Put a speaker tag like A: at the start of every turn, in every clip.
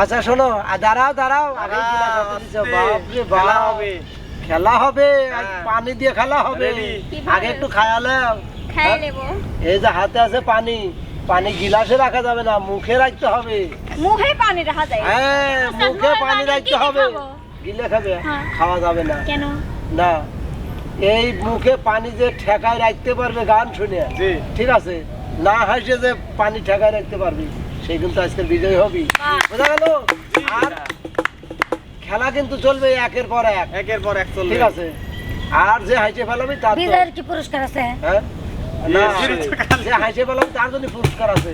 A: আচ্ছা শোনো দাঁড়াও দাঁড়াও।
B: খেলা হবে।
A: খেলা হবে
B: হ্যাঁ।
A: পানি দিয়ে খেলা হবে। আগে একটু খায়ালাও
C: খাই
A: এই যে হাতে আছে পানি পানি গিলাসে রাখা যাবে না মুখে রাখতে হবে।
C: মুখে পানি রাখা যায়?
A: হ্যাঁ
C: আচ্ছা,
A: মুখে পানি রাখতে হবে? গিলে খাবে
C: হ্যাঁ।
A: খাওয়া যাবে না।
C: কেন?
A: না এই মুখে পানি যে ঠেকায় রাখতে পারবে গান শুনে ঠিক আছে? না হাসে যে পানি ঠেকায় রাখতে পারবি। সেই কিন্তু আজকের বিজয় হবি। বোঝা গেল? আর খেলা কিন্তু চলবে একের পর এক।
B: একের পর এক চলবে।
A: ঠিক আছে? আর যে হাইটে ফেলাবি তার
D: বিজয়ের কি পুরস্কার আছে?
A: হ্যাঁ? না. যে হাইটে ফেলাবি তার জন্য পুরস্কার আছে।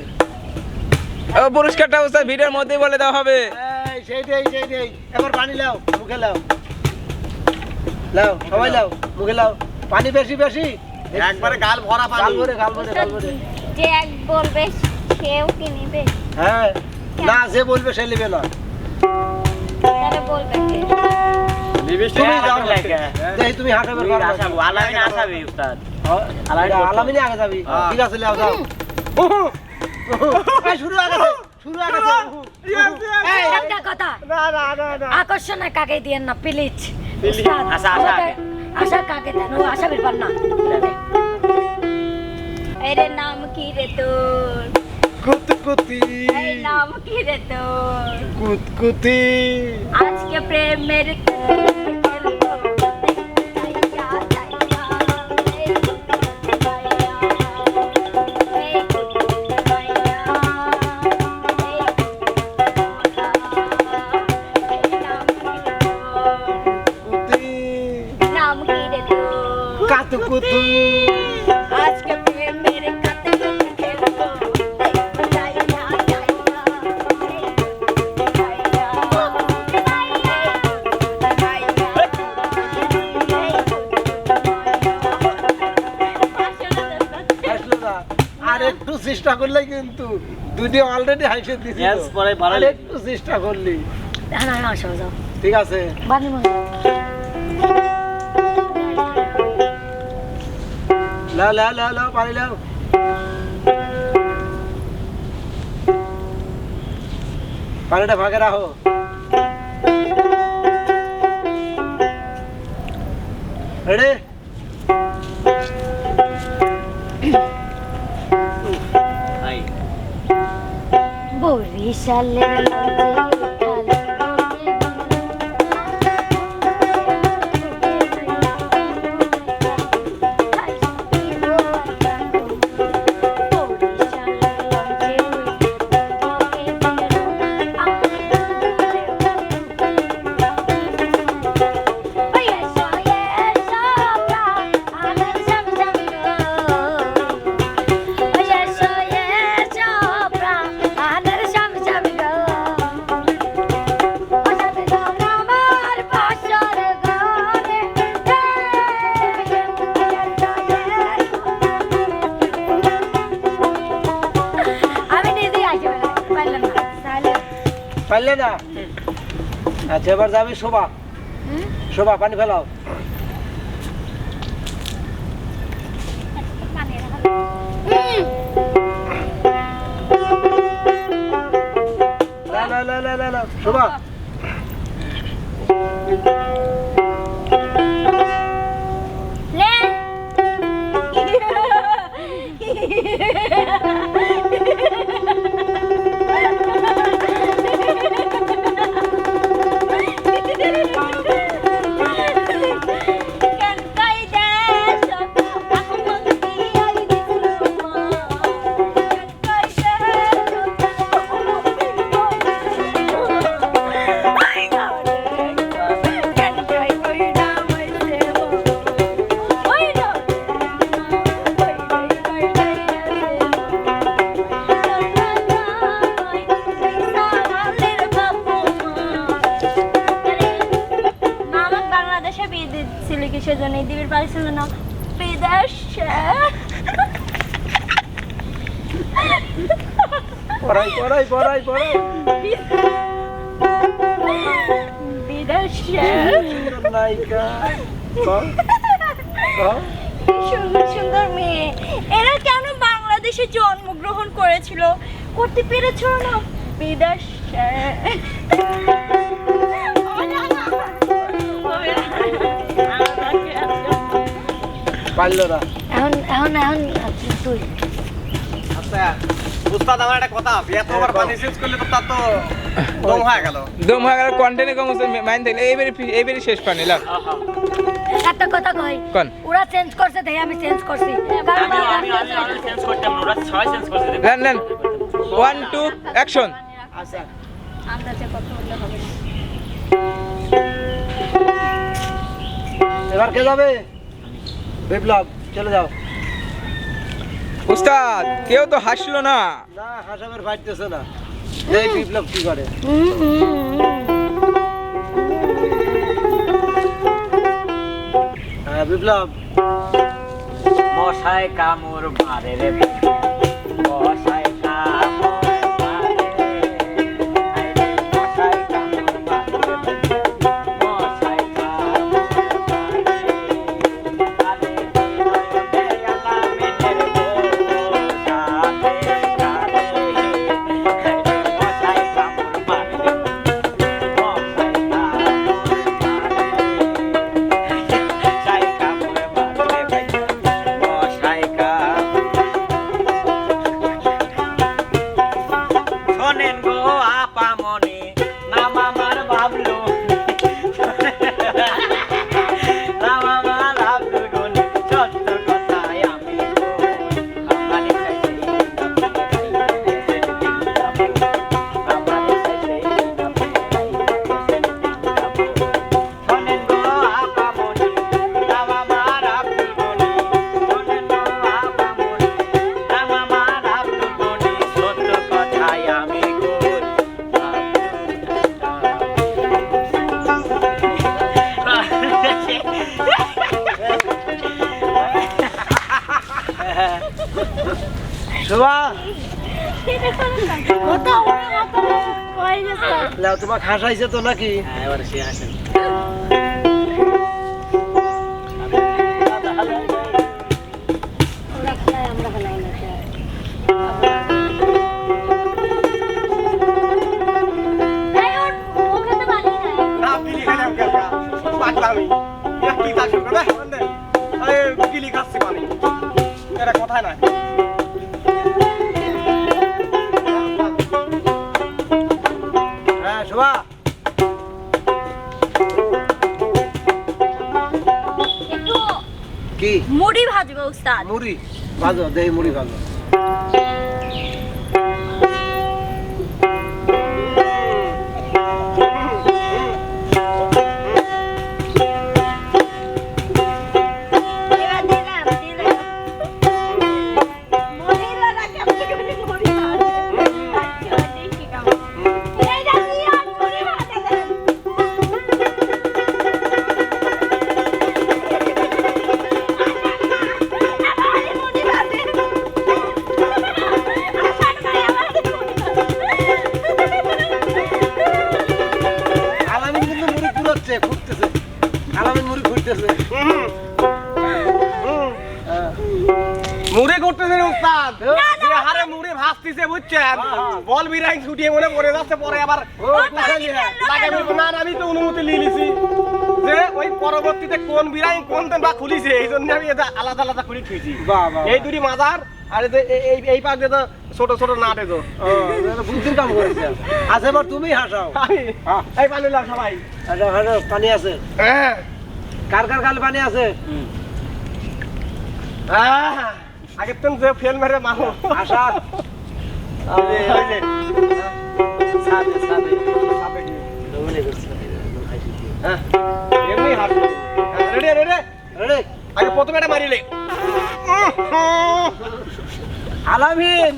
E: ও পুরস্কারটা উস্তাদ ভিডিওর মধ্যেই বলে দেওয়া হবে।
A: এই, সেইটাই সেইটাই এবার পানি লাও মুখে লাও। লাও সবাই লাও মুখে লাও। পানি বেশি বেশি।
B: একবারে গাল ভরা পানি।
A: গাল ভরে গাল ভরে গাল ভরে।
C: যে এক বলবে সেও কি নিবে?
A: হ্যাঁ। না যে বলবে সে নেবে না।
C: তাহলে বলবে কে?
B: নিবিস
A: তুমি যাও দেখি তুমি হাঁটাবে
B: আলামিন আসাবি উস্তাদ।
A: আলামিনে আগে যাবি।
B: হ্যাঁ।
A: ঠিক আছে লাও যাও। শুরু আগে শুরু আগে
D: একটা কথা।
A: না না না না।
D: আকর্ষণে কাকে দিয়েন না? প্লিজ.
B: আশা, আশা আগে।
D: আশা কাকে দেন? ও আশা বিরবার না।
C: এর নাম কি রে তোর?
A: কুতকুতি।
C: নাম কি রে তোর
A: কুতকুতি।
C: আজকে প্রেমের
A: কুতি চেষ্টা করলে কিন্তু দুটি অলরেডি হাসে দিছি একটু চেষ্টা করলি।
D: না না আসো যাও
A: ঠিক আছে।
D: বানি মনে
A: লাও লাও লাও লাও পানি লাও। পানিটা ভাগে রাখো। রেডি
D: বরিশালের লঞ্চে
A: পারলে না? আচ্ছা এবার যাবি শোভা। শোভা পানি ফেলাও। শোভা।
C: জন্য এই দিবির বাড়ি ছিল না
A: পড়াই পড়াই পড়াই পড়াই সুন্দর
C: সুন্দর সুন্দর মেয়ে এরা কেন বাংলাদেশে জন্মগ্রহণ করেছিল। করতে পেরেছ না? বিদেশ
A: পারল না।
D: এখন এখন এখন তুই।
B: আচ্ছা উস্তাদ আমার একটা কথা পানি চেঞ্জ করলে তো তার তো দম হয়ে গেল।
E: দম হয়ে গেল কন্টেন্টে কম মাইন থাকলে এইবারে এইবারে শেষ পানি লাগ
D: একটা কথা কই
E: কোন?
D: ওরা চেঞ্জ করছে তাই আমি চেঞ্জ করছি।
B: চেঞ্জ করতাম ওরা ছয় চেঞ্জ করছে
E: নেন নেন। ওয়ান টু অ্যাকশন
A: আচ্ছা।
C: আন্দাজে হবে
A: এবার কে যাবে? বিপ্লব চলে যাও।
E: উস্তাদ কেউ তো হাসলো না।
A: না হাসাবের ফাটতেছে না। এই বিপ্লব কি করে? হ্যাঁ বিপ্লব।
B: মশায় কামড় মারে রে মশায়
A: তোমার হাসাইছে তো নাকি?
B: হ্যাঁ এবার সে আসেন
C: ভাজবো উস্তাদ
A: মুড়ি ভাজো দেহি মুড়ি ফুরোচ্ছে ফুটতেছে মুড়ি হ্যাঁ।
B: মুড়ে করতেছেন উস্তাদ? যে হারে মুড়ে ভাসতিছে বুঝছেন? বল বিরাই ছুটিয়ে মনে পড়ে যাচ্ছে পরে আবার না আমি তো অনুমতি নিয়ে নিছি। যে ওই পরবর্তীতে কোন বিরাই কোন বা খুলিছে এই জন্য আমি এটা আলাদা আলাদা করে খুঁজি এই দুটি মাজার আর এই এই- এই এই পাক তো ছোট ছোট নাট
A: এটা বুদ্ধির কাম করেছে আচ্ছা এবার তুমি হাসাও। হ্যাঁ।
B: এই পানি সবাই।
A: হাসাও হাসাও পানি আছে।
B: হ্যাঁ
A: কার কার কাল পানি আছে?
B: আগের তেন যে ফেল মেরে মারো।
A: আশা দৌড়ে
B: হ্যাঁ, এমনি রেডি রেডি।
A: রেডি।
B: আগে প্রথমে এটা মারিলে।
A: আলামিন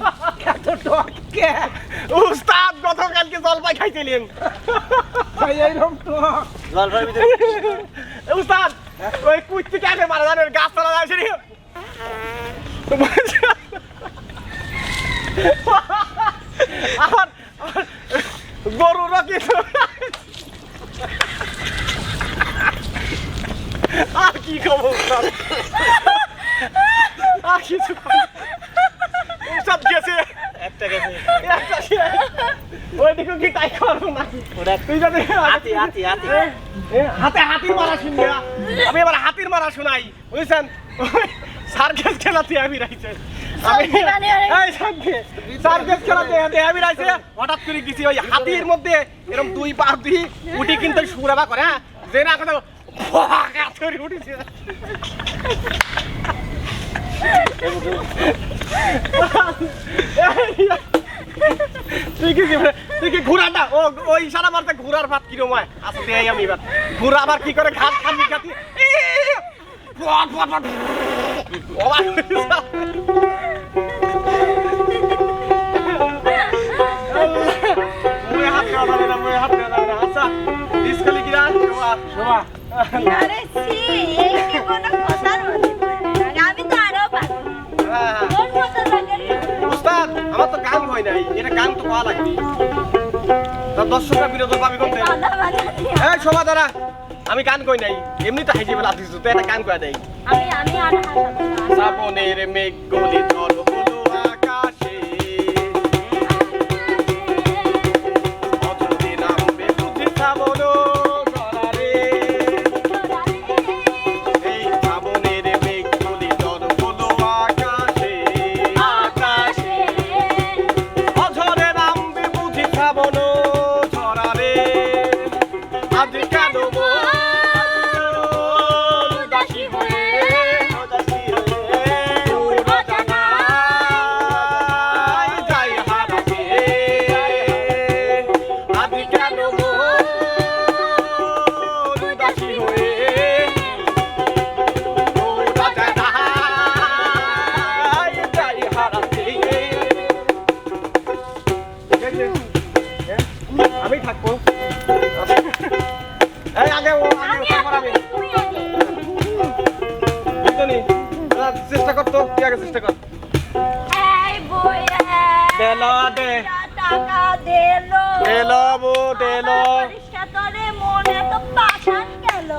A: এত টকে
B: উস্তাদ গতকালকে জলপাই খাইছিলেন।
A: এইরকম টক। জলপাই ভিতরে
B: উস্তাদ ওই কুত্তি কেন মারা জানেন গাছ তোলা যায় সেটি আমার আমার গরুরও কিছু আর কি খবর উস্তাদ আর কিছু
F: কি তাই করো না
B: ওটা
F: তুই যদি
B: হাতি হাতি হাতি
F: এ, হাতে হাতির মারা শুনবি আমি এবার হাতির মারা শোনাই বুঝছেন? সার্কেস খেলাতে আমি রাইছে। আমি
D: সত্যি মানে
F: সার্কেস খেলাতে আমি রাইছে। হঠাৎ করে গেছি ওই হাতির মধ্যে এরকম দুই পা দুই উঠি কিন্তু সুরাবা করে হ্যাঁ? যে না করে উঠেছে। তুই কি তুই কি ঘোড়াটা ও ওই ইশারা মারতে ঘোড়ার ভাত কিরম হয়? আচ্ছা দেই আমি এবার। ঘোড়া আবার কি করে? ঘাস খাবি খাতি আচ্ছা ডিসকালি কিরা শোভা।
C: আরে সি এই কি কোনো কথার
F: আমার তো গান হয় নাই এটা গান তো পাওয়া লাগবে। তা দর্শকরা বিনোদন পাবি
C: কথা
F: এই শোভা দাঁড়া। আমি গান কই নাই এমনি তো হাইজে বেলা দিছো তো এটা গান কয়া দেই
C: আমি আমি আর
F: শ্রাবণের মেঘ গলি এই আগে ও আগে
C: তুমি আগে।
F: বুঝলি? চেষ্টা কর তো তুই আগে চেষ্টা কর।
C: এই বই
F: দেলো দে।
C: টাকা দেলো।
F: দেলো। বো দেলো
C: তোরে মনে তো পাশান গেল।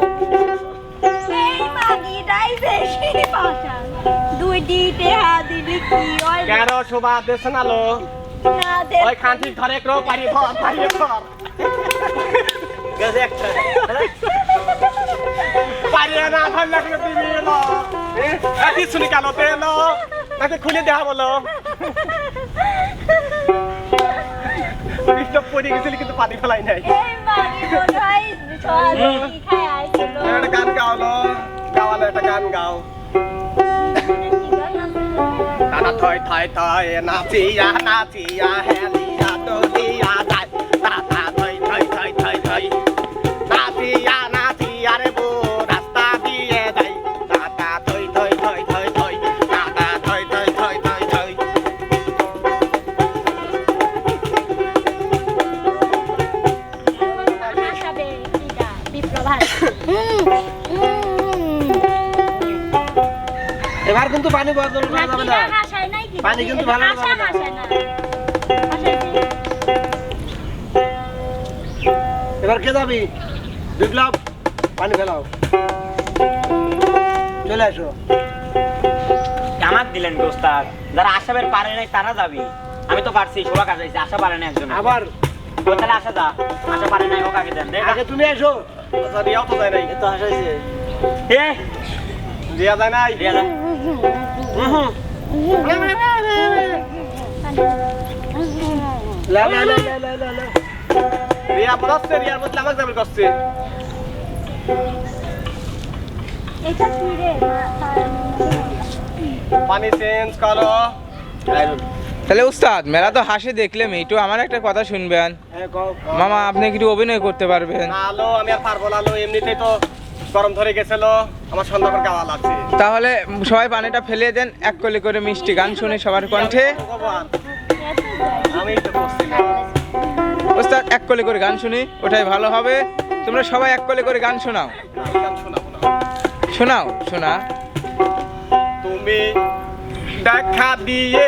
C: এই মাগিটাই বেশি পাশান দুই দিতে হা দিলি কি হয়?
F: কেন শোভা দেশ নালো?
C: না দে
F: ওই খান্তি ঘরে একটু পারি ধর পারি ধর
B: গেছে একটা।
F: না লাগলে এলো। শুনি নাকি খুলে দেওয়া বলো। করে গেছিলি কিন্তু পানি ফেলাই নাই।
C: হয়
F: একটা গান গাওলো গাওয়ালো একটা গান গাও। তারা থয় থয় থয় নাচিয়া নাচিয়া হেলিয়া দলিয়া
A: কিন্তু পানি বদল করা যাবে না। পানি কিন্তু ভালো হবে না।
C: না।
A: এবার কে যাবি? বিপ্লব পানি ফেলাও। চলে আসো।
B: আমাক দিলেন গোস্তার যারা আশাবের পারে নাই তারা যাবি। আমি তো পারছি শোভা কাজ হয়েছে আশা পারে না একজন
A: আবার?
B: ও তাহলে আশা দা আশা পারে নাই ও কাকে দেন? দেখ
A: আগে তুমি আসো।
F: আচ্ছা রিয়াও তো যায় নাই।
A: তো হাসাইছে।
B: এ
F: রিয়া যায় নাই?
B: রিয়া দা
A: লা লা লা লা লা লা লা
F: রিয়া বলছে রিয়ার বদলে আমাকে যাবে করছে
C: এটা কি রে
F: পানি চেঞ্জ করো
E: তাহলে উস্তাদ মেলা তো হাসি দেখলাম একটু আমার একটা কথা শুনবেন।
A: হ্যাঁ
E: মামা আপনি কিছু অভিনয় করতে পারবেন?
F: আলো আমি আর পারব না আলো এমনিতেই তো গরম ধরে গেছিল আমার সন্ধ্যা করে গাওয়া লাগছে।
E: তাহলে সবাই পানিটা ফেলে দেন এক কলি করে মিষ্টি গান শুনে সবার কণ্ঠে।
F: আমি তো করছি
E: এক কলি করে গান শুনি ওটাই ভালো হবে। তোমরা সবাই এক কলি করে গান শোনাও। শোনাও শোনা।
F: তুমি দেখা দিয়ে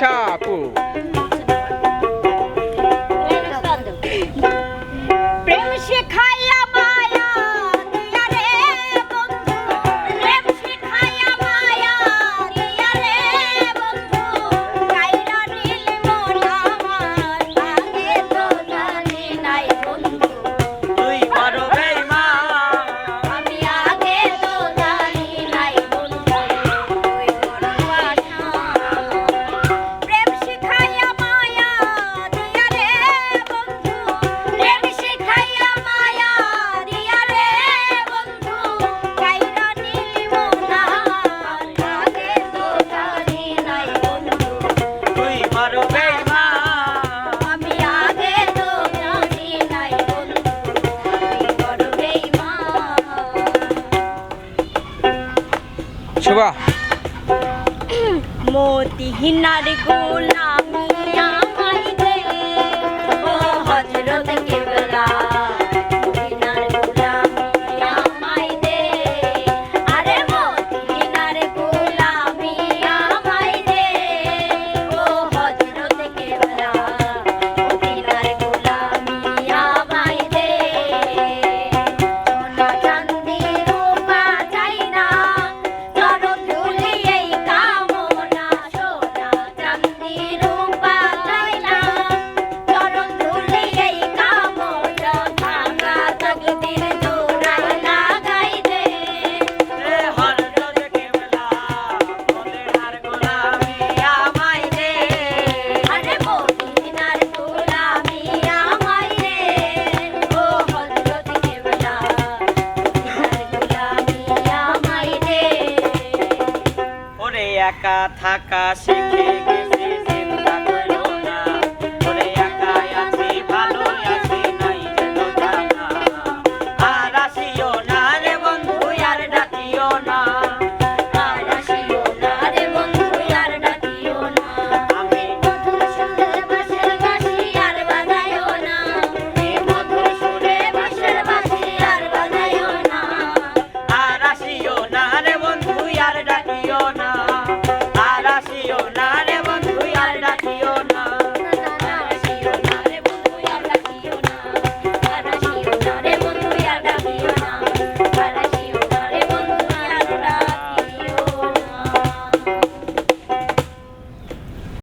E: আশা
C: মোতিহিনার
B: একা থাকা